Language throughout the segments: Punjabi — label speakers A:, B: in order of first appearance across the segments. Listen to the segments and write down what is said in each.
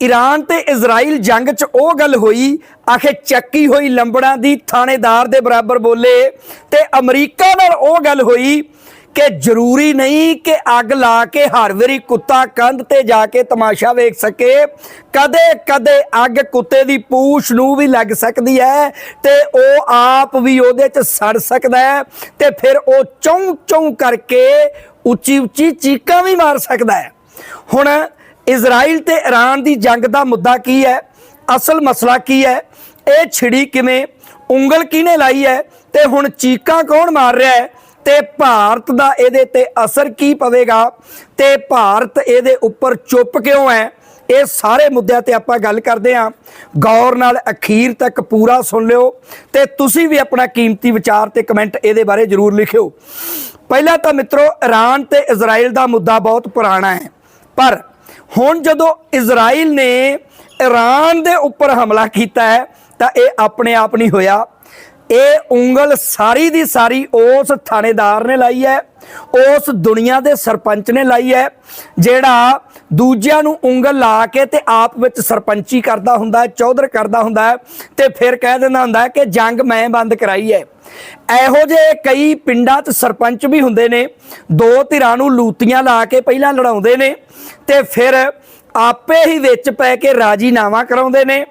A: ਈਰਾਨ ਤੇ ਇਜ਼ਰਾਈਲ ਜੰਗ 'ਚ ਉਹ ਗੱਲ ਹੋਈ, ਆਖੇ ਚੱਕੀ ਹੋਈ ਲੰਬੜਾਂ ਦੀ ਥਾਣੇਦਾਰ ਦੇ ਬਰਾਬਰ ਬੋਲੇ ਤੇ ਅਮਰੀਕਾ ਨਾਲ ਉਹ ਗੱਲ ਹੋਈ ਕਿ ਜ਼ਰੂਰੀ ਨਹੀਂ ਕਿ ਅੱਗ ਲਾ ਕੇ ਹਰ ਵਾਰੀ ਕੁੱਤਾ ਕੰਧ ਤੇ ਜਾ ਕੇ ਤਮਾਸ਼ਾ ਵੇਖ ਸਕੇ। ਕਦੇ ਕਦੇ ਅੱਗ ਕੁੱਤੇ ਦੀ ਪੂਛ ਨੂੰ ਵੀ ਲੱਗ ਸਕਦੀ ਹੈ ਤੇ ਉਹ ਆਪ ਵੀ ਉਹਦੇ 'ਚ ਸੜ ਸਕਦਾ ਹੈ ਤੇ ਫਿਰ ਉਹ ਚੌਂ ਚੌਂ ਕਰਕੇ ਉੱਚੀ ਉੱਚੀ ਚੀਕਾਂ ਵੀ ਮਾਰ ਸਕਦਾ ਹੈ। ਹੁਣ ਇਜ਼ਰਾਈਲ ਤੇ ਈਰਾਨ ਦੀ ਜੰਗ ਦਾ ਮੁੱਦਾ ਕੀ ਹੈ? ਅਸਲ ਮਸਲਾ ਕੀ ਹੈ? ਇਹ ਛਿੜੀ ਕਿਵੇਂ? ਉਂਗਲ ਕਿਹਨੇ ਲਾਈ ਹੈ? ਤੇ ਹੁਣ ਚੀਕਾਂ ਕੌਣ ਮਾਰ ਰਿਹਾ ਹੈ? ਤੇ ਭਾਰਤ ਦਾ ਇਹਦੇ ਤੇ ਅਸਰ ਕੀ ਪਵੇਗਾ? ਤੇ ਭਾਰਤ ਇਹਦੇ ਉੱਪਰ ਚੁੱਪ ਕਿਉਂ ਹੈ? ਇਹ ਸਾਰੇ ਮੁੱਦਿਆਂ ਤੇ ਆਪਾਂ ਗੱਲ ਕਰਦੇ ਹਾਂ। ਗੌਰ ਨਾਲ ਅਖੀਰ ਤੱਕ ਪੂਰਾ ਸੁਣ ਲਿਓ ਤੇ ਤੁਸੀਂ ਵੀ ਆਪਣਾ ਕੀਮਤੀ ਵਿਚਾਰ ਤੇ ਕਮੈਂਟ ਇਹਦੇ ਬਾਰੇ ਜਰੂਰ ਲਿਖਿਓ। ਪਹਿਲਾਂ ਤਾਂ ਮਿੱਤਰੋ ਈਰਾਨ ਤੇ ਇਜ਼ਰਾਈਲ ਦਾ ਮੁੱਦਾ ਬਹੁਤ ਪੁਰਾਣਾ ਹੈ, ਪਰ ਹੁਣ ਜਦੋਂ ਇਜ਼ਰਾਈਲ ਨੇ ਈਰਾਨ ਦੇ ਉੱਪਰ ਹਮਲਾ ਕੀਤਾ ਹੈ, ਤਾਂ ਇਹ ਆਪਣੇ ਆਪ ਨਹੀਂ ਹੋਇਆ। ਇਹ ਉਂਗਲ ਸਾਰੀ ਦੀ ਸਾਰੀ ਉਸ ਥਾਣੇਦਾਰ ਨੇ ਲਾਈ ਹੈ, ਉਸ ਦੁਨੀਆ ਦੇ ਸਰਪੰਚ ਨੇ ਲਾਈ ਹੈ, ਜਿਹੜਾ ਦੂਜਿਆਂ ਨੂੰ ਉਂਗਲ ਲਾ ਕੇ ਤੇ ਆਪ ਵਿੱਚ ਸਰਪੰਚੀ ਕਰਦਾ ਹੁੰਦਾ ਹੈ, ਚੌਧਰ ਕਰਦਾ ਹੁੰਦਾ ਹੈ ਤੇ ਫਿਰ ਕਹਿ ਦਿੰਦਾ ਹੁੰਦਾ ਹੈ ਕਿ ਜੰਗ ਮੈਂ ਬੰਦ ਕਰਾਈ ਹੈ। ਇਹੋ ਜਿਹੇ ਕਈ ਪਿੰਡਾਂ 'ਚ ਸਰਪੰਚ ਵੀ ਹੁੰਦੇ ਨੇ, ਦੋ ਧਿਰਾਂ ਨੂੰ ਲੂਤੀਆਂ ਲਾ ਕੇ ਪਹਿਲਾਂ ਲੜਾਉਂਦੇ ਨੇ ਤੇ ਫਿਰ ਆਪੇ ਹੀ ਵਿੱਚ ਪੈ ਕੇ ਰਾਜੀਨਾਮਾ ਕਰਾਉਂਦੇ ਨੇ।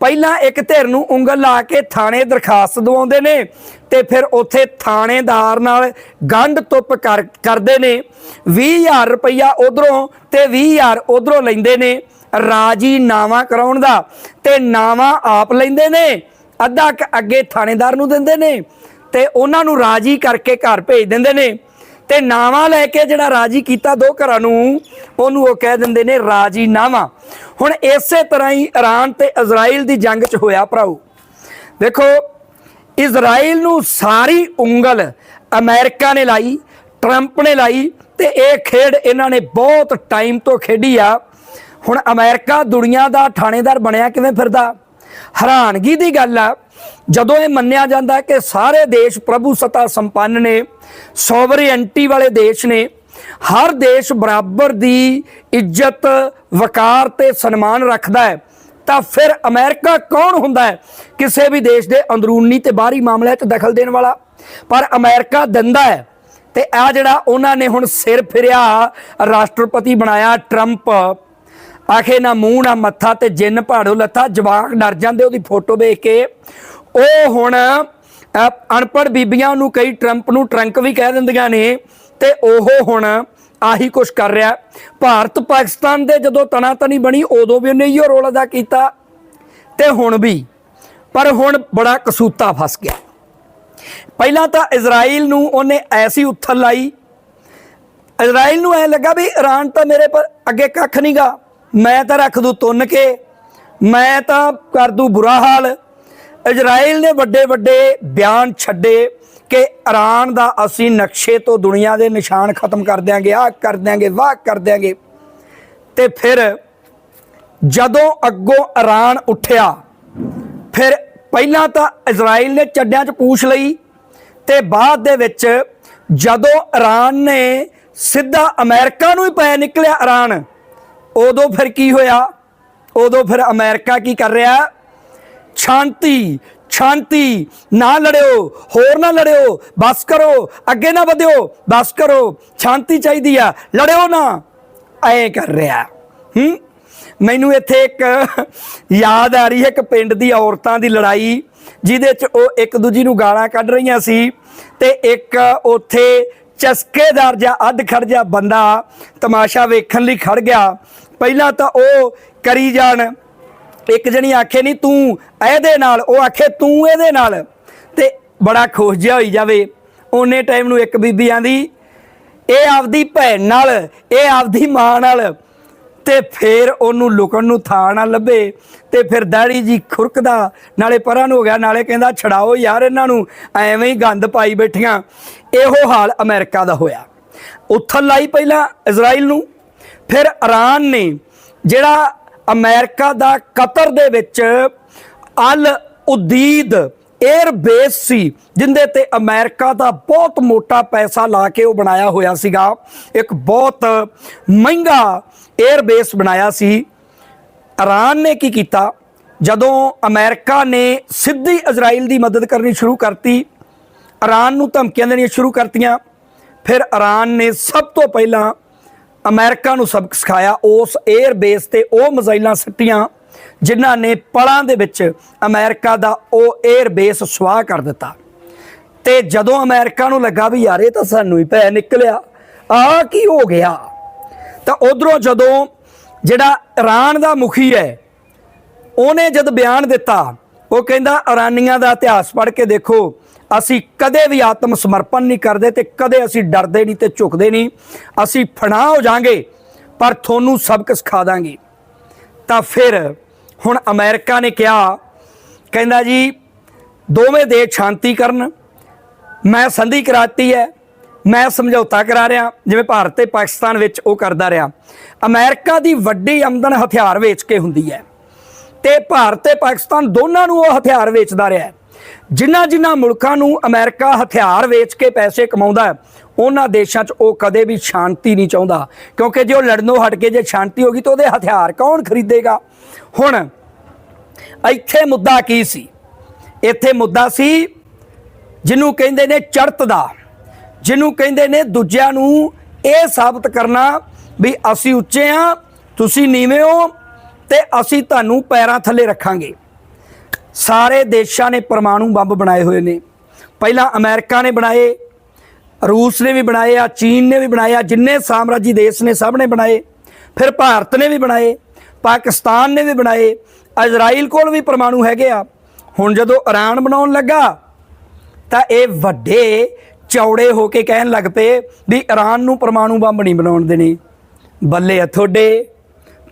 A: ਪਹਿਲਾਂ ਇੱਕ ਧਿਰ ਨੂੰ ਉਂਗਲ ਲਾ ਕੇ ਥਾਣੇ ਦਰਖਾਸਤ ਦਵਾਉਂਦੇ ਨੇ ਤੇ ਫਿਰ ਉੱਥੇ ਥਾਣੇਦਾਰ ਨਾਲ ਗੰਢ ਤੁੱਪ ਕਰ, ਕਰਦੇ ਨੇ। 20000 ਰੁਪਇਆ ਉਧਰੋਂ ਤੇ 20000 ਉਧਰੋਂ ਲੈਂਦੇ ਨੇ ਰਾਜੀਨਾਮਾ ਕਰਾਉਣ ਦਾ ਤੇ ਨਾਵਾ ਆਪ ਲੈਂਦੇ ਨੇ, ਅੱਧਾ ਕੁ ਅੱਗੇ ਥਾਣੇਦਾਰ ਨੂੰ ਦਿੰਦੇ ਨੇ ਤੇ ਉਹਨਾਂ ਨੂੰ ਰਾਜੀ ਕਰਕੇ ਘਰ ਭੇਜ ਦਿੰਦੇ ਨੇ। ਤੇ ਨਾਵਾ ਲੈ ਕੇ ਜਿਹੜਾ ਰਾਜੀ ਕੀਤਾ ਦੋ ਘਰਾਂ ਨੂੰ ਉਹਨੂੰ ਉਹ ਕਹਿ ਦਿੰਦੇ ਨੇ ਰਾਜੀਨਾਮਾ। ਹੁਣ ਇਸੇ ਤਰ੍ਹਾਂ ਹੀ ਇਰਾਨ ਤੇ ਇਜ਼ਰਾਈਲ ਦੀ ਜੰਗ 'ਚ ਹੋਇਆ ਭਰਾਓ। ਦੇਖੋ, ਇਜ਼ਰਾਈਲ ਨੂੰ ਸਾਰੀ ਉਂਗਲ ਅਮਰੀਕਾ ਨੇ ਲਾਈ, ਟਰੰਪ ਨੇ ਲਾਈ ਤੇ ਇਹ ਖੇਡ ਇਹਨਾਂ ਨੇ ਬਹੁਤ ਟਾਈਮ ਤੋਂ ਖੇਡੀ ਆ। ਹੁਣ ਅਮਰੀਕਾ ਦੁਨੀਆ ਦਾ ਥਾਣੇਦਾਰ ਬਣਿਆ ਕਿਵੇਂ ਫਿਰਦਾ? ਹੈਰਾਨਗੀ ਦੀ ਗੱਲ ਆ। ਜਦੋਂ ਇਹ ਮੰਨਿਆ ਜਾਂਦਾ ਕਿ ਸਾਰੇ ਦੇਸ਼ ਪ੍ਰਭੂ ਸਤਾ ਸੰਪੰਨ ਨੇ ਸੋਵਰੀਐਂਟੀ ਵਾਲੇ ਦੇਸ਼ ਨੇ ਹਰ ਦੇਸ਼ ਬਰਾਬਰ ਦੀ ਇੱਜ਼ਤ ਵਕਾਰ ਤੇ ਸਨਮਾਨ ਰੱਖਦਾ ਹੈ। ਤਾਂ ਫਿਰ ਅਮਰੀਕਾ ਕੌਣ ਹੁੰਦਾ ਹੈ? ਕਿਸੇ ਵੀ ਦੇਸ਼ ਦੇ ਅੰਦਰੂਨੀ ਤੇ ਬਾਹਰੀ ਮਾਮਲਿਆਂ 'ਚ ਦਖਲ ਦੇਣ ਵਾਲਾ। ਪਰ ਅਮਰੀਕਾ ਦਿੰਦਾ ਹੈ। ਤੇ ਆ ਜਿਹੜਾ ਉਹਨਾਂ ਨੇ ਹੁਣ ਸਿਰ ਫਿਰਿਆ ਰਾਸ਼ਟਰਪਤੀ ਬਣਾਇਆ ਟਰੰਪ। ਆਖੇ ਨਾ ਮੂੰਹ ਨਾ ਮੱਥਾ ਤੇ ਜਿੰਨ ਪਹਾੜੋਂ ਲੱਥਾ ਜਵਾਕ ਡਰ ਜਾਂਦੇ ਉਹਦੀ ਫੋਟੋ ਵੇਖ ਕੇ। ਉਹ ਹੁਣ ਅ, ਅਨਪੜ੍ਹ ਬੀਬੀਆਂ ਨੂੰ ਕਈ ਟਰੰਪ ਨੂੰ ਟਰੰਕ ਵੀ ਕਹਿ ਦਿੰਦੀਆਂ ਨੇ। ਤੇ ਉਹ ਹੁਣ ਆਹੀ ਕੁਛ ਕਰ ਰਿਹਾ। ਭਾਰਤ ਪਾਕਿਸਤਾਨ ਦੇ ਜਦੋਂ ਤਣਾ ਤਣੀ ਬਣੀ, ਉਦੋਂ ਵੀ ਉਹਨੇ ਇਹੋ ਰੋਲ ਅਦਾ ਕੀਤਾ ਤੇ ਹੁਣ ਵੀ। ਪਰ ਹੁਣ ਬੜਾ ਕਸੂਤਾ ਫਸ ਗਿਆ। ਪਹਿਲਾਂ ਤਾਂ ਇਜ਼ਰਾਈਲ ਨੂੰ ਉਹਨੇ ਐਸੀ ਉੱਥਲ ਲਾਈ। ਇਜ਼ਰਾਈਲ ਨੂੰ ਐ ਲੱਗਾ ਵੀ ਈਰਾਨ ਤਾਂ ਮੇਰੇ ਪਰ ਅੱਗੇ ਕੱਖ ਨਹੀਂਗਾ ਮੈਂ ਤਾਂ ਰੱਖ ਦੂ ਤੁੰਨ ਕੇ। ਮੈਂ ਤਾਂ ਕਰ ਦੂ ਬੁਰਾ ਹਾਲ। ਇਜ਼ਰਾਈਲ ਨੇ ਵੱਡੇ ਵੱਡੇ ਬਿਆਨ ਛੱਡੇ। ਕਿ ਈਰਾਨ ਦਾ ਅਸੀਂ ਨਕਸ਼ੇ ਤੋਂ ਦੁਨੀਆ ਦੇ ਨਿਸ਼ਾਨ ਖਤਮ ਕਰ ਦਿਆਂਗੇ ਆ ਕਰ ਦਿਆਂਗੇ, ਵਾਹ ਕਰ ਦਿਆਂਗੇ। ਤੇ ਫਿਰ ਜਦੋਂ ਅੱਗੋਂ ਈਰਾਨ ਉੱਠਿਆ, ਫਿਰ ਪਹਿਲਾਂ ਤਾਂ ਇਜ਼ਰਾਈਲ ਨੇ ਚੱਡਿਆਂ 'ਚ ਪੂਛ ਲਈ ਤੇ ਬਾਅਦ ਦੇ ਵਿੱਚ ਜਦੋਂ ਈਰਾਨ ਨੇ ਸਿੱਧਾ ਅਮਰੀਕਾ ਨੂੰ ਹੀ ਪੈ ਨਿਕਲਿਆ ਈਰਾਨ ਉਦੋਂ ਫਿਰ ਕੀ ਹੋਇਆ? ਉਦੋਂ ਫਿਰ ਅਮਰੀਕਾ ਕੀ ਕਰ ਰਿਹਾ? ਸ਼ਾਂਤੀ ਸ਼ਾਂਤੀ, ਨਾ ਲੜਿਓ, ਹੋਰ ਨਾ ਲੜਿਓ, ਬਸ ਕਰੋ, ਅੱਗੇ ਨਾ ਵਧਿਓ, ਬਸ ਕਰੋ, ਸ਼ਾਂਤੀ ਚਾਹੀਦੀ ਆ, ਲੜਿਓ ਨਾ, ਐ ਕਰ ਰਿਹਾ। ਹੂੰ? ਮੈਨੂੰ ਇੱਥੇ ਇੱਕ ਯਾਦ ਆ ਰਹੀ ਹੈ ਇੱਕ ਪਿੰਡ ਦੀ ਔਰਤਾਂ ਦੀ ਲੜਾਈ, ਜਿਹਦੇ ਚ ਉਹ ਇੱਕ ਦੂਜੀ ਨੂੰ ਗਾਲਾਂ ਕੱਢ ਰਹੀਆਂ ਸੀ, ਤੇ ਇੱਕ ਉੱਥੇ ਚਸਕੇਦਾਰ ਜਾਂ ਅੱਧ ਖੜ ਜਾ ਬੰਦਾ ਤਮਾਸ਼ਾ ਵੇਖਣ ਲਈ ਖੜ ਗਿਆ। ਪਹਿਲਾਂ ਤਾਂ ਉਹ ਕਰੀ ਜਾਣ ਇੱਕ ਜਣੀ ਆਖੇ ਨਹੀਂ ਤੂੰ ਇਹਦੇ ਨਾਲ, ਉਹ ਆਖੇ ਤੂੰ ਇਹਦੇ ਨਾਲ। ਤੇ ਬੜਾ ਖੁਸ਼ ਜਿਹਾ ਹੋਈ ਜਾਵੇ। ਉਹਨੇ ਟਾਈਮ ਨੂੰ ਇੱਕ ਬੀਬੀ ਆਂਦੀ ਇਹ ਆਪਦੀ ਭੈਣ ਨਾਲ, ਇਹ ਆਪਦੀ ਮਾਂ ਨਾਲ। ਤੇ ਫਿਰ ਉਹਨੂੰ ਲੁਕਣ ਨੂੰ ਥਾਂ ਨਾ ਲੱਭੇ। ਤੇ ਫਿਰ ਦਾੜੀ ਜੀ ਖੁਰਕਦਾ, ਨਾਲੇ ਪਰਾਂ ਨੂੰ ਹੋ ਗਿਆ, ਨਾਲੇ ਕਹਿੰਦਾ, ਛਡਾਓ ਯਾਰ ਇਹਨਾਂ ਨੂੰ, ਐਵੇਂ ਹੀ ਗੰਦ ਪਾਈ ਬੈਠੀਆਂ। ਇਹੋ ਹਾਲ ਅਮਰੀਕਾ ਦਾ ਹੋਇਆ। ਉੱਥਲ ਲਾਈ ਪਹਿਲਾਂ ਇਜ਼ਰਾਈਲ ਨੂੰ। ਫਿਰ ਇਰਾਨ ਨੇ, ਜਿਹੜਾ ਅਮਰੀਕਾ ਦਾ ਕਤਰ ਦੇ ਵਿੱਚ ਅਲ ਉਦੀਦ 에ਅਰ ਬੇਸ ਸੀ, ਜਿੰਦੇ ਤੇ ਅਮਰੀਕਾ ਦਾ ਬਹੁਤ ਮੋਟਾ ਪੈਸਾ ਲਾ ਕੇ ਉਹ ਬਣਾਇਆ ਹੋਇਆ ਸੀਗਾ। ਇੱਕ ਬਹੁਤ ਮਹਿੰਗਾ 에ਅਰ ਬੇਸ ਬਣਾਇਆ ਸੀ। ਇਰਾਨ ਨੇ ਕੀ ਕੀਤਾ? ਜਦੋਂ ਅਮਰੀਕਾ ਨੇ ਸਿੱਧੀ ਇਜ਼ਰਾਈਲ ਦੀ ਮਦਦ ਕਰਨੀ ਸ਼ੁਰੂ ਕਰਤੀ, ਇਰਾਨ ਨੂੰ ਧਮਕੀਆਂ ਦੇਣੀਆਂ ਸ਼ੁਰੂ ਕਰਤੀਆਂ, ਫਿਰ ਇਰਾਨ ਨੇ ਸਭ ਤੋਂ ਪਹਿਲਾਂ ਅਮਰੀਕਾ ਨੂੰ ਸਬਕ ਸਿਖਾਇਆ, ਉਸ 에ਅਰ ਬੇਸ ਤੇ ਉਹ ਮਿਜ਼ਾਈਲਾਂ ਸੱਟੀਆਂ, ਜਿਨ੍ਹਾਂ ਨੇ ਪਲਾਂ ਦੇ ਵਿੱਚ ਅਮਰੀਕਾ ਦਾ ਉਹ 에ਅਰ ਬੇਸ ਸਵਾਹ ਕਰ ਦਿੱਤਾ। ਤੇ ਜਦੋਂ ਅਮਰੀਕਾ ਨੂੰ ਲੱਗਾ ਵੀ ਯਾਰ ਇਹ ਤਾਂ ਸਾਨੂੰ ਹੀ ਪੈ ਨਿਕਲਿਆ, ਆ ਕੀ ਹੋ ਗਿਆ? ਤਾਂ ਉਧਰੋਂ ਜਦੋਂ ਜਿਹੜਾ ਇਰਾਨ ਦਾ ਮੁਖੀ ਹੈ, ਉਹਨੇ ਜਦ ਬਿਆਨ ਦਿੱਤਾ, ਉਹ ਕਹਿੰਦਾ, ਇਰਾਨੀਆਂ ਦਾ ਇਤਿਹਾਸ ਪੜ੍ਹ ਕੇ ਦੇਖੋ ਅਸੀਂ ਕਦੇ ਵੀ ਆਤਮ ਸਮਰਪਣ ਨਹੀਂ ਕਰਦੇ ਤੇ ਕਦੇ ਅਸੀਂ ਡਰਦੇ ਨਹੀਂ ਤੇ ਝੁਕਦੇ ਨਹੀਂ। ਅਸੀਂ ਫਣਾ ਹੋ ਜਾਾਂਗੇ, ਪਰ ਤੁਹਾਨੂੰ ਸਬਕ ਸਿਖਾ ਦਾਂਗੇ। ਤਾਂ ਫਿਰ ਹੁਣ ਅਮਰੀਕਾ ਨੇ ਕਿਹਾ, ਕਹਿੰਦਾ ਜੀ, ਦੋਵੇਂ ਦੇਸ਼ ਸ਼ਾਂਤੀ ਕਰਨ। ਮੈਂ ਸੰਧੀ ਕਰਾਤੀ ਹੈ, ਮੈਂ ਸਮਝੌਤਾ ਕਰਾ ਰਿਹਾ, ਜਿਵੇਂ ਭਾਰਤ ਤੇ ਪਾਕਿਸਤਾਨ ਵਿੱਚ ਉਹ ਕਰਦਾ ਰਿਹਾ। ਅਮਰੀਕਾ ਦੀ ਵੱਡੀ ਆਮਦਨ ਹਥਿਆਰ ਵੇਚ ਕੇ ਹੁੰਦੀ ਹੈ ਤੇ ਭਾਰਤ ਤੇ ਪਾਕਿਸਤਾਨ ਦੋਨਾਂ ਨੂੰ ਉਹ ਹਥਿਆਰ ਵੇਚਦਾ ਰਿਹਾ ਜਿਨ੍ਹਾਂ ਜਿਨ੍ਹਾਂ ਮੁਲਕਾਂ ਨੂੰ ਅਮਰੀਕਾ ਹਥਿਆਰ ਵੇਚ ਕੇ ਪੈਸੇ ਕਮਾਉਂਦਾ ਹੈ, ਉਹਨਾਂ ਦੇਸ਼ਾਂ 'ਚ ਉਹ ਕਦੇ ਵੀ ਸ਼ਾਂਤੀ ਨਹੀਂ ਚਾਹੁੰਦਾ। ਕਿਉਂਕਿ ਜੇ ਉਹ ਲੜਨੋਂ ਹਟ ਕੇ ਜੇ ਸ਼ਾਂਤੀ ਹੋ ਗਈ ਤਾਂ ਉਹਦੇ ਹਥਿਆਰ ਕੌਣ ਖਰੀਦੇਗਾ? ਹੁਣ ਇੱਥੇ ਮੁੱਦਾ ਕੀ ਸੀ? ਇੱਥੇ ਮੁੱਦਾ ਸੀ ਜਿਹਨੂੰ ਕਹਿੰਦੇ ਨੇ ਚੜਤ ਦਾ, ਜਿਹਨੂੰ ਕਹਿੰਦੇ ਨੇ ਦੂਜਿਆਂ ਨੂੰ ਇਹ ਸਾਬਤ ਕਰਨਾ ਵੀ ਅਸੀਂ ਉੱਚੇ ਆ ਤੁਸੀਂ ਨੀਵੇਂ ਹੋ ਤੇ ਅਸੀਂ ਤੁਹਾਨੂੰ ਪੈਰਾਂ ਥੱਲੇ ਰੱਖਾਂਗੇ। ਸਾਰੇ ਦੇਸ਼ਾਂ ਨੇ ਪਰਮਾਣੂ ਬੰਬ ਬਣਾਏ ਹੋਏ ਨੇ। ਪਹਿਲਾਂ ਅਮਰੀਕਾ ਨੇ ਬਣਾਏ, ਰੂਸ ਨੇ ਵੀ ਬਣਾਏ, ਆ ਚੀਨ ਨੇ ਵੀ ਬਣਾਏ, ਆ ਜਿੰਨੇ ਸਾਮਰਾਜੀ ਦੇਸ਼ ਨੇ ਸਭ ਨੇ ਬਣਾਏ, ਫਿਰ ਭਾਰਤ ਨੇ ਵੀ ਬਣਾਏ, ਪਾਕਿਸਤਾਨ ਨੇ ਵੀ ਬਣਾਏ, ਇਜ਼ਰਾਈਲ ਕੋਲ ਵੀ ਪਰਮਾਣੂ ਹੈਗੇ ਆ। ਹੁਣ ਜਦੋਂ ਇਰਾਨ ਬਣਾਉਣ ਲੱਗਾ, ਤਾਂ ਇਹ ਵੱਡੇ ਚੌੜੇ ਹੋ ਕੇ ਕਹਿਣ ਲੱਗ ਪਏ ਵੀ ਇਰਾਨ ਨੂੰ ਪਰਮਾਣੂ ਬੰਬ ਨਹੀਂ ਬਣਾਉਣ ਦੇਣੇ। ਬੱਲੇ ਆ ਤੁਹਾਡੇ,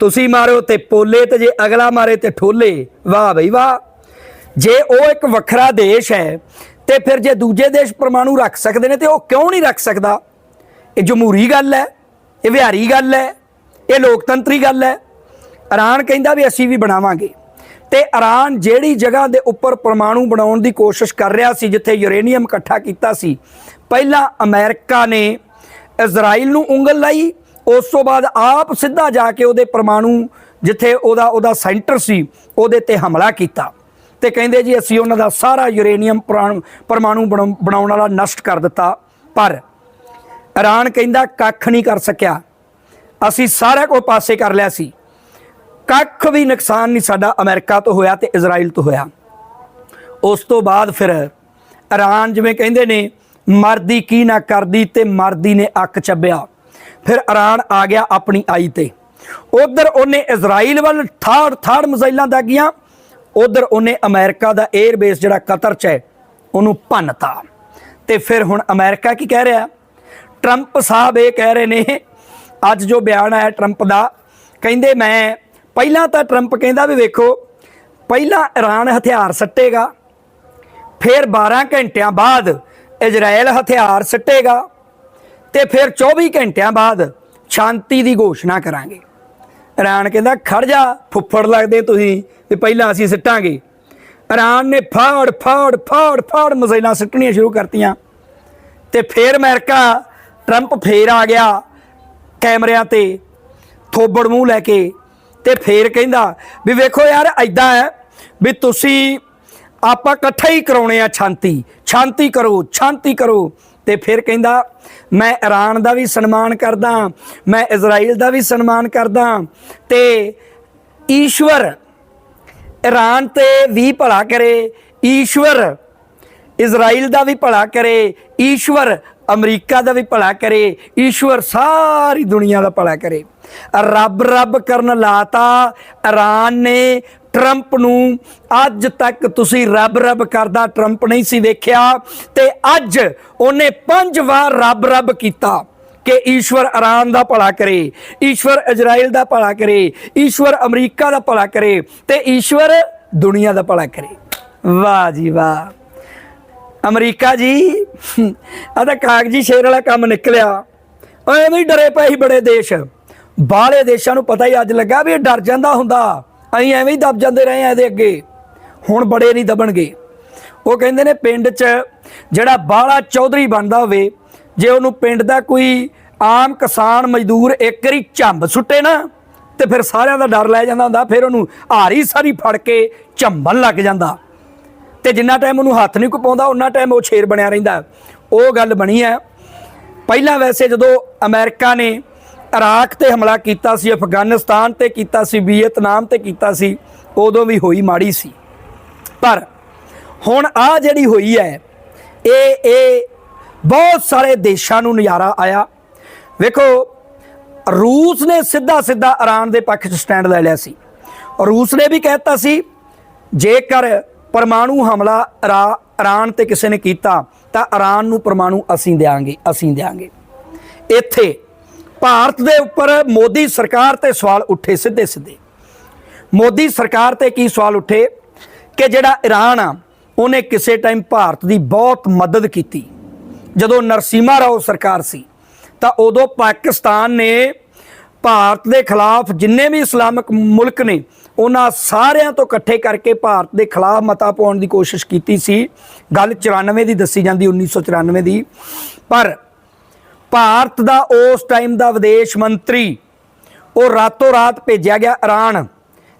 A: ਤੁਸੀਂ ਮਾਰੋ ਤੇ ਪੋਲੇ ਤੇ ਜੇ ਅਗਲਾ ਮਾਰੇ ਤੇ ਠੋਲੇ, ਵਾਹ ਬਈ ਵਾਹ। ਜੇ ਉਹ ਇੱਕ ਵੱਖਰਾ ਦੇਸ਼ ਹੈ, ਤੇ ਫਿਰ ਜੇ ਦੂਜੇ ਦੇਸ਼ ਪਰਮਾਣੂ ਰੱਖ ਸਕਦੇ ਨੇ, ਤੇ ਉਹ ਕਿਉਂ ਨਹੀਂ ਰੱਖ ਸਕਦਾ? ਇਹ ਜਮਹੂਰੀ ਗੱਲ ਹੈ, ਇਹ ਵਿਹਾਰੀ ਗੱਲ ਹੈ, ਇਹ ਲੋਕਤੰਤਰੀ ਗੱਲ ਹੈ। ਇਰਾਨ ਕਹਿੰਦਾ ਵੀ ਅਸੀਂ ਵੀ ਬਣਾਵਾਂਗੇ। ਤੇ ਇਰਾਨ ਜਿਹੜੀ ਜਗ੍ਹਾ ਦੇ ਉੱਪਰ ਪਰਮਾਣੂ ਬਣਾਉਣ ਦੀ ਕੋਸ਼ਿਸ਼ ਕਰ ਰਿਹਾ ਸੀ, ਜਿੱਥੇ ਯੂਰੇਨੀਅਮ ਇਕੱਠਾ ਕੀਤਾ ਸੀ, ਪਹਿਲਾਂ ਅਮਰੀਕਾ ਨੇ ਇਜ਼ਰਾਈਲ ਨੂੰ ਉਂਗਲ ਲਾਈ, ਉਸ ਤੋਂ ਬਾਅਦ ਆਪ ਸਿੱਧਾ ਜਾ ਕੇ ਉਹਦੇ ਪਰਮਾਣੂ, ਜਿੱਥੇ ਉਹਦਾ ਉਹਦਾ ਸੈਂਟਰ ਸੀ, ਉਹਦੇ ਤੇ ਹਮਲਾ ਕੀਤਾ। ਤੇ ਕਹਿੰਦੇ ਜੀ ਅਸੀਂ ਉਹਨਾਂ ਦਾ ਸਾਰਾ ਯੂਰੇਨੀਅਮ ਪਰਮਾਣੂ ਪਰਮਾਣੂ ਬਣਾਉ- ਬਣਾਉਣ ਵਾਲਾ ਨਸ਼ਟ ਕਰ ਦਿੱਤਾ। ਪਰ ਇਰਾਨ ਕਹਿੰਦਾ ਕੱਖ ਨਹੀਂ ਕਰ ਸਕਿਆ। ਅਸੀਂ ਸਾਰਾ ਕੁਝ ਪਾਸੇ ਕਰ ਲਿਆ ਸੀ। ਕੱਖ ਵੀ ਨੁਕਸਾਨ ਨਹੀਂ ਸਾਡਾ ਅਮਰੀਕਾ ਤੋਂ ਹੋਇਆ ਤੇ ਇਜ਼ਰਾਈਲ ਤੋਂ ਹੋਇਆ। ਉਸ ਤੋਂ ਬਾਅਦ ਫਿਰ ਇਰਾਨ ਜਿਵੇਂ ਕਹਿੰਦੇ ਨੇ, ਮਰਦੀ ਕੀ ਨਾ ਕਰਦੀ ਤੇ ਮਰਦੀ ਨੇ ਅੱਕ ਚੱਬਿਆ। ਫਿਰ ਇਰਾਨ ਆ ਗਿਆ ਆਪਣੀ ਆਈ ਤੇ। ਉਧਰ ਉਹਨੇ ਇਜ਼ਰਾਈਲ ਵੱਲ ਥਾੜ ਥਾੜ ਮਿਜ਼ਾਈਲਾਂ ਦਾਗੀਆਂ। ਉਧਰ ਉਹਨੇ ਅਮਰੀਕਾ ਦਾ 에ਅਰ ਬੇਸ ਜਿਹੜਾ ਕਤਰ 'ਚ ਹੈ, ਉਹਨੂੰ ਭੰਨਤਾ। ਤੇ ਫਿਰ ਹੁਣ ਅਮਰੀਕਾ ਕੀ ਕਹਿ ਰਿਹਾ? ਟਰੰਪ ਸਾਹਿਬ ਇਹ ਕਹਿ ਰਹੇ ਨੇ, ਅੱਜ ਜੋ ਬਿਆਨ ਆਇਆ ਟਰੰਪ ਦਾ, ਕਹਿੰਦੇ ਮੈਂ, ਪਹਿਲਾਂ ਤਾਂ ਟਰੰਪ ਕਹਿੰਦਾ ਵੀ ਵੇਖੋ, ਪਹਿਲਾਂ ਇਰਾਨ ਹਥਿਆਰ ਸੱਟੇਗਾ, ਫਿਰ 12 ਘੰਟਿਆਂ ਬਾਅਦ ਇਜ਼ਰਾਈਲ ਹਥਿਆਰ ਸੱਟੇਗਾ, ਤੇ ਫਿਰ 24 ਘੰਟਿਆਂ ਬਾਅਦ ਸ਼ਾਂਤੀ ਦੀ ਘੋਸ਼ਣਾ ਕਰਾਂਗੇ। ਇਰਾਨ ਕਹਿੰਦਾ, ਖੜ ਜਾ, ਫੁੱਫੜ ਲੱਗਦੇ ਤੁਸੀਂ, ਵੀ ਪਹਿਲਾਂ ਅਸੀਂ ਸਿੱਟਾਂਗੇ। ਇਰਾਨ ਨੇ ਫਾੜ ਫਾੜ ਫਾੜ ਫਾੜ ਮਿਜ਼ਾਈਲਾਂ ਸਿੱਟਣੀਆਂ ਸ਼ੁਰੂ ਕਰਤੀਆਂ। ਤੇ ਫਿਰ ਅਮਰੀਕਾ, ਟਰੰਪ ਫੇਰ ਆ ਗਿਆ ਕੈਮਰਿਆਂ ਤੇ, ਥੋਬੜ ਮੂੰਹ ਲੈ ਕੇ, ਤੇ ਫੇਰ ਕਹਿੰਦਾ, ਵੀ ਵੇਖੋ ਯਾਰ ਐਦਾਂ ਹੈ, ਵੀ ਤੁਸੀਂ ਆਪਾਂ ਇਕੱਠਾ ਹੀ ਕਰਾਉਣੇ ਆ ਸ਼ਾਂਤੀ ਸ਼ਾਂਤੀ ਕਰੋ ਸ਼ਾਂਤੀ ਕਰੋ। ਤੇ ਫਿਰ ਕਹਿੰਦਾ, ਮੈਂ ਈਰਾਨ ਦਾ ਵੀ ਸਨਮਾਨ ਕਰਦਾ, ਮੈਂ ਇਜ਼ਰਾਈਲ ਦਾ ਵੀ ਸਨਮਾਨ ਕਰਦਾ ਤੇ ਈਸ਼ਵਰ ਈਰਾਨ ਤੇ ਵੀ ਭਲਾ ਕਰੇ, ਈਸ਼ਵਰ ਇਜ਼ਰਾਈਲ ਦਾ ਵੀ ਭਲਾ ਕਰੇ, ਈਸ਼ਵਰ ਅਮਰੀਕਾ ਦਾ ਵੀ ਭਲਾ ਕਰੇ, ਈਸ਼ਵਰ ਸਾਰੀ ਦੁਨੀਆ ਦਾ ਭਲਾ ਕਰੇ। ਰੱਬ ਰੱਬ ਕਰਨ ਲਾਤਾ, ਇਰਾਨ ਨੇ ਟਰੰਪ ਨੂੰ, ਅੱਜ ਤੱਕ ਤੁਸੀਂ ਰੱਬ ਰੱਬ ਕਰਦਾ ਟਰੰਪ ਨਹੀਂ ਸੀ ਵੇਖਿਆ, ਤੇ ਅੱਜ ਉਹਨੇ ਪੰਜ ਵਾਰ ਰੱਬ ਰੱਬ ਕੀਤਾ ਕਿ ਈਸ਼ਵਰ ਇਰਾਨ ਦਾ ਭਲਾ ਕਰੇ, ਈਸ਼ਵਰ ਇਜ਼ਰਾਈਲ ਦਾ ਭਲਾ ਕਰੇ, ਈਸ਼ਵਰ ਅਮਰੀਕਾ ਦਾ ਭਲਾ ਕਰੇ, ਤੇ ਈਸ਼ਵਰ ਦੁਨੀਆ ਦਾ ਭਲਾ ਕਰੇ। ਵਾਹ ਜੀ ਵਾਹ। ਅਮਰੀਕਾ ਜੀ ਆ ਤਾਂ ਕਾਗਜੀ ਸ਼ੇਰ ਵਾਲਾ ਕੰਮ ਨਿਕਲਿਆ। ਓ ਐਵੇਂ ਹੀ ਡਰੇ ਪਏ ਸੀ ਬੜੇ ਦੇਸ਼। ਬਾਹਲੇ ਦੇਸ਼ਾਂ ਨੂੰ ਪਤਾ ਹੀ ਅੱਜ ਲੱਗਾ ਵੀ ਇਹ ਡਰ ਜਾਂਦਾ ਹੁੰਦਾ। ਅਸੀਂ ਐਵੇਂ ਹੀ ਦਬ ਜਾਂਦੇ ਰਹੇ ਆ ਇਹਦੇ ਅੱਗੇ। ਹੁਣ ਬੜੇ ਨਹੀਂ ਦਬਣਗੇ। ਉਹ ਕਹਿੰਦੇ ਨੇ ਪਿੰਡ 'ਚ ਜਿਹੜਾ ਬਾਹਲਾ ਚੌਧਰੀ ਬਣਦਾ ਹੋਵੇ, ਜੇ ਉਹਨੂੰ ਪਿੰਡ ਦਾ ਕੋਈ ਆਮ ਕਿਸਾਨ ਮਜ਼ਦੂਰ ਇੱਕ ਵਾਰੀ ਝੰਬ ਸੁੱਟੇ ਨਾ, ਤੇ ਫਿਰ ਸਾਰਿਆਂ ਦਾ ਡਰ ਲੈ ਜਾਂਦਾ ਹੁੰਦਾ, ਫਿਰ ਉਹਨੂੰ ਹਾਰੀ ਸਾਰੀ ਫੜ ਕੇ ਝੰਬਣ ਲੱਗ ਜਾਂਦਾ। ਤੇ ਜਿੰਨਾ ਟਾਈਮ ਉਹਨੂੰ ਹੱਥ ਨਹੀਂ ਕੋ ਪਾਉਂਦਾ ਉਹਨਾਂ ਟਾਈਮ ਉਹ ਸ਼ੇਰ ਬਣਿਆ ਰਹਿੰਦਾ। ਉਹ ਗੱਲ ਬਣੀ ਹੈ। ਪਹਿਲਾਂ ਵੈਸੇ ਜਦੋਂ ਅਮਰੀਕਾ ਨੇ ਇਰਾਕ ਤੇ ਹਮਲਾ ਕੀਤਾ ਸੀ, ਅਫਗਾਨਿਸਤਾਨ ਤੇ ਕੀਤਾ ਸੀ, ਵੀਅਤਨਾਮ ਤੇ ਕੀਤਾ ਸੀ, ਉਦੋਂ ਵੀ ਹੋਈ ਮਾੜੀ ਸੀ। ਪਰ ਹੁਣ ਆ ਜਿਹੜੀ ਹੋਈ ਹੈ, ਇਹ ਇਹ ਬਹੁਤ ਸਾਰੇ ਦੇਸ਼ਾਂ ਨੂੰ ਨਜ਼ਾਰਾ ਆਇਆ। ਵੇਖੋ, ਰੂਸ ਨੇ ਸਿੱਧਾ ਸਿੱਧਾ ਈਰਾਨ ਦੇ ਪੱਖ 'ਚ ਸਟੈਂਡ ਲੈ ਲਿਆ ਸੀ। ਰੂਸ ਨੇ ਵੀ ਕਹਿਤਾ ਸੀ, ਜੇਕਰ ਪਰਮਾਣੂ ਹਮਲਾ ਇਰਾ- ਤੇ ਕਿਸੇ ਨੇ ਕੀਤਾ, ਤਾਂ ਈਰਾਨ ਨੂੰ ਪਰਮਾਣੂ ਅਸੀਂ ਦੇਾਂਗੇ ਅਸੀਂ ਦੇਾਂਗੇ ਇੱਥੇ ਭਾਰਤ ਦੇ ਉੱਪਰ ਮੋਦੀ ਸਰਕਾਰ ਤੇ ਸਵਾਲ ਉੱਠੇ ਸਿੱਧੇ ਸਿੱਧੇ ਮੋਦੀ ਸਰਕਾਰ ਤੇ ਕੀ ਸਵਾਲ ਉੱਠੇ? ਕਿ ਜਿਹੜਾ ਈਰਾਨ ਆ, ਉਹਨੇ ਕਿਸੇ ਟਾਈਮ ਭਾਰਤ ਦੀ ਬਹੁਤ ਮਦਦ ਕੀਤੀ। ਜਦੋਂ ਨਰਸੀਮਾ ਰਾਓ ਸਰਕਾਰ ਸੀ, ਤਾਂ ਉਦੋਂ ਪਾਕਿਸਤਾਨ ਨੇ ਭਾਰਤ ਦੇ ਖਿਲਾਫ ਜਿੰਨੇ ਵੀ ਇਸਲਾਮਿਕ ਮੁਲਕ ਨੇ ਉਹਨਾਂ ਸਾਰਿਆਂ ਤੋਂ ਇਕੱਠੇ ਕਰਕੇ ਭਾਰਤ ਦੇ ਖਿਲਾਫ ਮਤਾ ਪਾਉਣ ਦੀ ਕੋਸ਼ਿਸ਼ ਕੀਤੀ ਸੀ। ਗੱਲ 94 ਦੀ ਦੱਸੀ ਜਾਂਦੀ 1994 ਦੀ। ਪਰ ਭਾਰਤ ਦਾ ਉਸ ਟਾਈਮ ਦਾ ਵਿਦੇਸ਼ ਮੰਤਰੀ, ਉਹ ਰਾਤੋਂ ਰਾਤ ਭੇਜਿਆ ਗਿਆ ਈਰਾਨ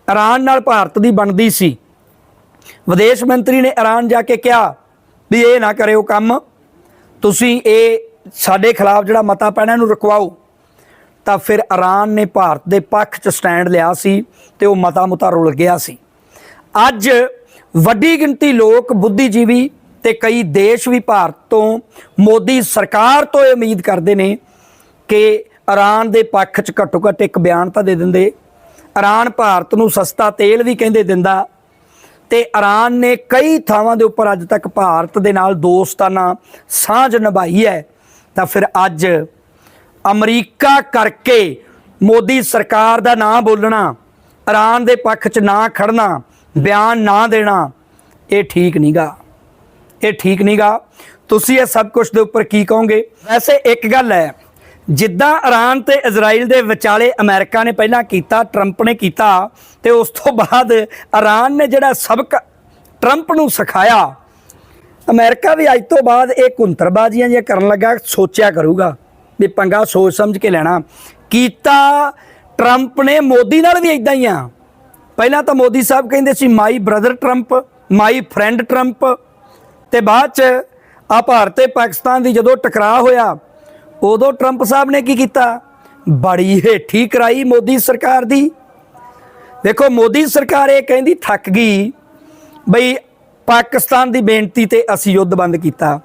A: ਈਰਾਨ ਨਾਲ ਭਾਰਤ ਦੀ ਬਣਦੀ ਸੀ। ਵਿਦੇਸ਼ ਮੰਤਰੀ ਨੇ ਈਰਾਨ ਜਾ ਕੇ ਕਿਹਾ ਵੀ ਇਹ ਨਾ ਕਰਿਓ ਕੰਮ, ਤੁਸੀਂ ਇਹ ਸਾਡੇ ਖਿਲਾਫ ਜਿਹੜਾ ਮਤਾ ਪੈਣਾ, ਇਹਨੂੰ ਰੁਕਵਾਓ। ਤਾਂ ਫਿਰ ਈਰਾਨ ਨੇ ਭਾਰਤ ਦੇ ਪੱਖ 'ਚ ਸਟੈਂਡ ਲਿਆ ਸੀ ਤੇ ਉਹ ਮਤਾ ਮਤਾ ਰੁਲ ਗਿਆ ਸੀ। ਅੱਜ ਵੱਡੀ ਗਿਣਤੀ ਲੋਕ ਬੁੱਧੀਜੀਵੀ ਤੇ ਕਈ ਦੇਸ਼ ਵੀ ਭਾਰਤ ਤੋਂ ਮੋਦੀ ਸਰਕਾਰ ਤੋਂ ਇਹ ਉਮੀਦ ਕਰਦੇ ਨੇ ਕਿ ਈਰਾਨ ਦੇ ਪੱਖ 'ਚ ਘੱਟੋ ਘੱਟ ਇੱਕ ਬਿਆਨ ਤਾਂ ਦੇ ਦਿੰਦੇ। ਈਰਾਨ ਭਾਰਤ ਨੂੰ ਸਸਤਾ ਤੇਲ ਵੀ ਕਹਿੰਦੇ ਦਿੰਦਾ ਤੇ ਈਰਾਨ ਨੇ ਕਈ ਥਾਵਾਂ ਦੇ ਉੱਪਰ ਅੱਜ ਤੱਕ ਭਾਰਤ ਦੇ ਨਾਲ ਦੋਸਤਾਨਾ ਸਾਂਝ ਨਿਭਾਈ ਹੈ। ਤਾਂ ਫਿਰ ਅੱਜ ਅਮਰੀਕਾ ਕਰਕੇ ਮੋਦੀ ਸਰਕਾਰ ਦਾ ਨਾਂ ਬੋਲਣਾ ਈਰਾਨ ਦੇ ਪੱਖ 'ਚ ਨਾ ਖੜਨਾ ਬਿਆਨ ਨਾ ਦੇਣਾ, ਇਹ ਠੀਕ ਨਹੀਂਗਾ ਇਹ ਠੀਕ ਨਹੀਂਗਾ ਤੁਸੀਂ ਇਹ ਸਭ ਕੁਝ ਦੇ ਉੱਪਰ ਕੀ ਕਹੋਗੇ? ਵੈਸੇ ਇੱਕ ਗੱਲ ਹੈ, ਜਿੱਦਾਂ ਈਰਾਨ ਤੇ ਇਜ਼ਰਾਈਲ ਦੇ ਵਿਚਾਲੇ ਅਮਰੀਕਾ ਨੇ ਪਹਿਲਾਂ ਕੀਤਾ, ਟਰੰਪ ਨੇ ਕੀਤਾ, ਤੇ ਉਸ ਤੋਂ ਬਾਅਦ ਈਰਾਨ ਨੇ ਜਿਹੜਾ ਸਬਕ ਟਰੰਪ ਨੂੰ ਸਿਖਾਇਆ, ਅਮਰੀਕਾ ਵੀ ਅੱਜ ਤੋਂ ਬਾਅਦ ਇਹ ਕੁੰਤਰਬਾਜ਼ੀਆਂ ਜਿਹੀਆਂ ਕਰਨ ਲੱਗਾ, ਸੋਚਿਆ ਕਰੂਗਾ। ਵੀ ਪੰਗਾ ਸੋਚ ਸਮਝ ਕੇ ਲੈਣਾ। ਕੀਤਾ ਟਰੰਪ ਨੇ, ਮੋਦੀ ਨਾਲ ਵੀ ਇਦਾਂ ਹੀ ਆ। ਪਹਿਲਾਂ ਤਾਂ ਮੋਦੀ ਸਾਹਿਬ ਕਹਿੰਦੇ ਸੀ my brother Trump my friend Trump ਤੇ ਬਾਅਦ ਚ ਆ ਭਾਰਤ ਤੇ ਪਾਕਿਸਤਾਨ ਦੀ ਜਦੋਂ ਟਕਰਾਅ ਹੋਇਆ, ਉਦੋਂ ਟਰੰਪ ਸਾਹਿਬ ਨੇ ਕੀ ਕੀਤਾ? ਬੜੀ ਹੇਠੀ ਕਰਾਈ ਮੋਦੀ ਸਰਕਾਰ ਦੀ। ਦੇਖੋ, ਮੋਦੀ ਸਰਕਾਰ ਇਹ ਕਹਿੰਦੀ, ਥੱਕ ਗਈ, ਬਈ ਪਾਕਿਸਤਾਨ ਦੀ ਬੇਨਤੀ ਤੇ ਅਸੀਂ ਯੁੱਧ ਬੰਦ ਕੀਤਾ।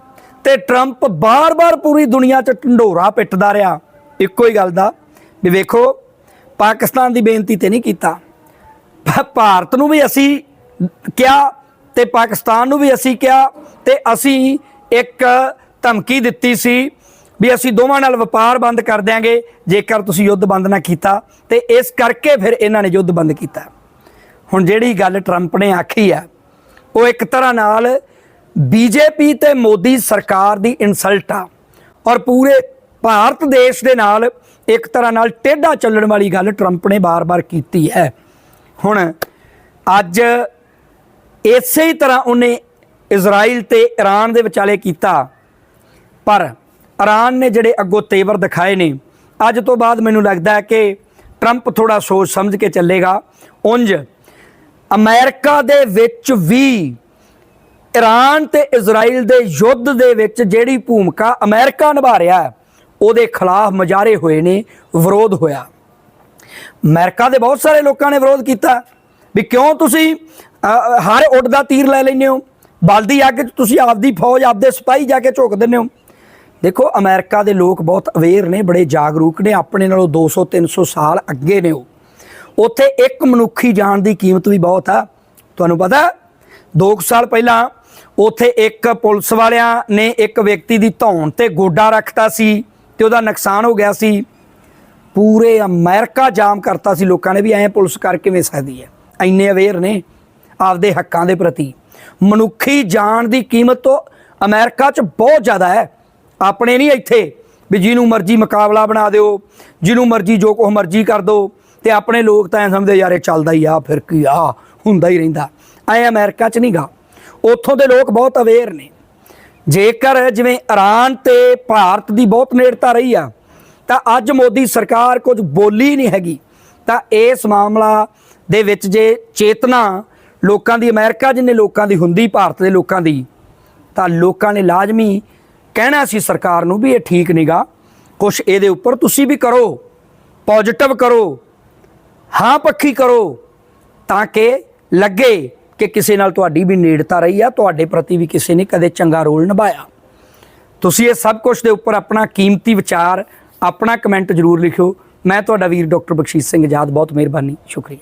A: ਤੇ ਟਰੰਪ ਬਾਰ-ਬਾਰ ਪੂਰੀ ਦੁਨੀਆ 'ਚ ਢੰਡੋਰਾ ਪਿੱਟਦਾ ਰਿਹਾ। ਇੱਕੋ ਹੀ ਗੱਲ ਦਾ ਵੀ ਵੇਖੋ, ਪਾਕਿਸਤਾਨ ਦੀ ਬੇਨਤੀ ਤੇ ਨਹੀਂ ਕੀਤਾ। ਭਾਰਤ ਨੂੰ ਵੀ ਅਸੀਂ ਕਿਹਾ ਤੇ ਪਾਕਿਸਤਾਨ ਨੂੰ ਵੀ ਅਸੀਂ ਕਿਹਾ ਤੇ ਅਸੀਂ ਇੱਕ ਧਮਕੀ ਦਿੱਤੀ ਸੀ ਵੀ ਅਸੀਂ ਦੋਵਾਂ ਨਾਲ ਵਪਾਰ ਬੰਦ ਕਰ ਦਿਆਂਗੇ, ਜੇਕਰ ਤੁਸੀਂ ਯੁੱਧ ਬੰਦ ਨਾ ਕੀਤਾ ਤੇ ਇਸ ਕਰਕੇ ਫਿਰ ਇਹਨਾਂ ਨੇ ਯੁੱਧ ਬੰਦ ਕੀਤਾ। ਹੁਣ ਜਿਹੜੀ ਗੱਲ ਟਰੰਪ ਨੇ ਆਖੀ ਆ ਉਹ ਇੱਕ ਤਰ੍ਹਾਂ ਨਾਲ ਬੀਜੇਪੀ ਤੇ ਮੋਦੀ ਸਰਕਾਰ ਦੀ ਇਨਸਲਟ ਆ। ਔਰ ਪੂਰੇ ਭਾਰਤ ਦੇਸ਼ ਦੇ ਨਾਲ ਇੱਕ ਤਰ੍ਹਾਂ ਨਾਲ ਟੇਢਾ ਚੱਲਣ ਵਾਲੀ ਗੱਲ ਟਰੰਪ ਨੇ ਬਾਰ-ਬਾਰ ਕੀਤੀ ਹੈ। ਹੁਣ ਅੱਜ ਇਸੇ ਹੀ ਤਰ੍ਹਾਂ ਉਹਨੇ ਇਜ਼ਰਾਈਲ ਤੇ ਈਰਾਨ ਦੇ ਵਿਚਾਲੇ ਕੀਤਾ। ਪਰ ਈਰਾਨ ਨੇ ਜਿਹੜੇ ਅੱਗੋਂ ਤੇਵਰ ਦਿਖਾਏ ਨੇ, ਅੱਜ ਤੋਂ ਬਾਅਦ ਮੈਨੂੰ ਲੱਗਦਾ ਹੈ ਕਿ ਟਰੰਪ ਥੋੜਾ ਸੋਚ ਸਮਝ ਕੇ ਚੱਲੇਗਾ। ਉਂਝ ਅਮਰੀਕਾ ਦੇ ਵਿੱਚ ਵੀ ਈਰਾਨ ਤੇ ਇਜ਼ਰਾਈਲ ਦੇ ਯੁੱਧ ਦੇ ਵਿੱਚ ਜਿਹੜੀ ਭੂਮਿਕਾ ਅਮਰੀਕਾ ਨਿਭਾ ਰਿਹਾ ਹੈ, ਉਹਦੇ ਖਿਲਾਫ ਮੁਜ਼ਾਹਰੇ ਹੋਏ ਨੇ, ਵਿਰੋਧ ਹੋਇਆ। ਅਮਰੀਕਾ ਦੇ ਬਹੁਤ ਸਾਰੇ ਲੋਕਾਂ ਨੇ ਵਿਰੋਧ ਕੀਤਾ। ਵੀ ਕਿਉਂ ਤੁਸੀਂ ਹਰ ਉੱਡ ਦਾ ਤੀਰ ਲੈ ਲੈਂਦੇ ਹੋ? ਬਲਦੀ ਅੱਗ 'ਚ ਤੁਸੀਂ ਆਪਦੀ ਫੌਜ, ਆਪਦੇ ਸਿਪਾਹੀ ਜਾ ਕੇ ਝੋਕ ਦਿੰਦੇ ਹੋ। ਦੇਖੋ, ਅਮਰੀਕਾ ਦੇ ਲੋਕ ਬਹੁਤ ਅਵੇਅਰ ਨੇ, ਬੜੇ ਜਾਗਰੂਕ ਨੇ, ਆਪਣੇ ਨਾਲੋਂ 200 300 ਸਾਲ ਅੱਗੇ ਨੇ ਉਹ। ਉੱਥੇ ਇੱਕ ਮਨੁੱਖੀ ਜਾਨ ਦੀ ਕੀਮਤ ਵੀ ਬਹੁਤ ਆ। ਤੁਹਾਨੂੰ ਪਤਾ 2 ਸਾਲ ਪਹਿਲਾਂ ਉੱਥੇ ਇੱਕ ਪੁਲਿਸ ਵਾਲਿਆਂ ਨੇ ਇੱਕ ਵਿਅਕਤੀ ਦੀ ਧੌਣ ਤੇ ਗੋਡਾ ਰੱਖਤਾ ਸੀ ਤੇ ਉਹਦਾ ਨੁਕਸਾਨ ਹੋ ਗਿਆ ਸੀ। ਪੂਰੇ ਅਮਰੀਕਾ ਜਾਮ ਕਰਤਾ ਸੀ। ਲੋਕਾਂ ਨੇ ਵੀ ਐਂ ਪੁਲਿਸ ਕਰ ਕਿਵੇਂ ਸਕਦੀ ਹੈ? ਇੰਨੇ ਅਵੇਅਰ ਨੇ ਆਪਦੇ ਹੱਕਾਂ ਦੇ ਪ੍ਰਤੀ। ਮਨੁੱਖੀ ਜਾਨ ਦੀ ਕੀਮਤ ਤੋਂ ਅਮਰੀਕਾ 'ਚ ਬਹੁਤ ਜ਼ਿਆਦਾ ਹੈ। ਆਪਣੇ ਨਹੀਂ ਇੱਥੇ ਵੀ ਜਿਹਨੂੰ ਮਰਜ਼ੀ ਮੁਕਾਬਲਾ ਬਣਾ ਦਿਓ, ਜਿਹਨੂੰ ਮਰਜ਼ੀ ਜੋ ਕੁਛ ਮਰਜ਼ੀ ਕਰ ਦਿਓ ਤੇ ਆਪਣੇ ਲੋਕ ਤਾਂ ਐਂ ਸਮਝਦੇ, ਯਾਰ ਇਹ ਚੱਲਦਾ ਹੀ ਆ, ਫਿਰ ਕੀ ਆ? ਹੁੰਦਾ ਹੀ ਰਹਿੰਦਾ। ਐ ਅਮਰੀਕਾ 'ਚ ਨਹੀਂਗਾ ਉੱਥੋਂ ਦੇ ਲੋਕ ਬਹੁਤ ਅਵੇਅਰ ਨੇ। ਜੇਕਰ ਜਿਵੇਂ ਈਰਾਨ ਤੇ ਭਾਰਤ ਦੀ ਬਹੁਤ ਨੇੜਤਾ ਰਹੀ ਆ, ਤਾਂ ਅੱਜ ਮੋਦੀ ਸਰਕਾਰ ਕੁਝ ਬੋਲੀ ਨਹੀਂ ਹੈਗੀ। ਤਾਂ ਇਸ ਮਾਮਲਾ ਦੇ ਵਿੱਚ ਜੇ ਚੇਤਨਾ ਲੋਕਾਂ ਦੀ, ਅਮਰੀਕਾ ਜਿੰਨੇ ਲੋਕਾਂ ਦੀ ਹੁੰਦੀ, ਭਾਰਤ ਦੇ ਲੋਕਾਂ ਦੀ, ਤਾਂ ਲੋਕਾਂ ਨੇ ਲਾਜ਼ਮੀ ਕਹਿਣਾ ਸੀ ਸਰਕਾਰ ਨੂੰ ਵੀ ਇਹ ਠੀਕ ਨਹੀਂਗਾ ਕੁਝ ਇਹਦੇ ਉੱਪਰ ਤੁਸੀਂ ਵੀ ਕਰੋ ਪੋਜ਼ਿਟਿਵ ਕਰੋ, ਹਾਂ ਪੱਖੀ ਕਰੋ, ਤਾਂ ਕਿ ਲੱਗੇ ਕਿ ਕਿਸੇ ਨਾਲ ਤੁਹਾਡੀ ਵੀ ਨੇੜਤਾ ਰਹੀ ਆ, ਤੁਹਾਡੇ ਪ੍ਰਤੀ ਵੀ ਕਿਸੇ ਨੇ ਕਦੇ ਚੰਗਾ ਰੋਲ ਨਿਭਾਇਆ। ਤੁਸੀਂ ਇਹ ਸਭ ਕੁਝ ਦੇ ਉੱਪਰ ਆਪਣਾ ਕੀਮਤੀ ਵਿਚਾਰ, ਆਪਣਾ ਕਮੈਂਟ ਜ਼ਰੂਰ ਲਿਖਿਓ। ਮੈਂ ਤੁਹਾਡਾ ਵੀਰ ਡਾਕਟਰ ਬਖਸ਼ੀਸ਼ ਸਿੰਘ ਆਜ਼ਾਦ, ਬਹੁਤ ਮਿਹਰਬਾਨੀ, ਸ਼ੁਕਰੀਆ।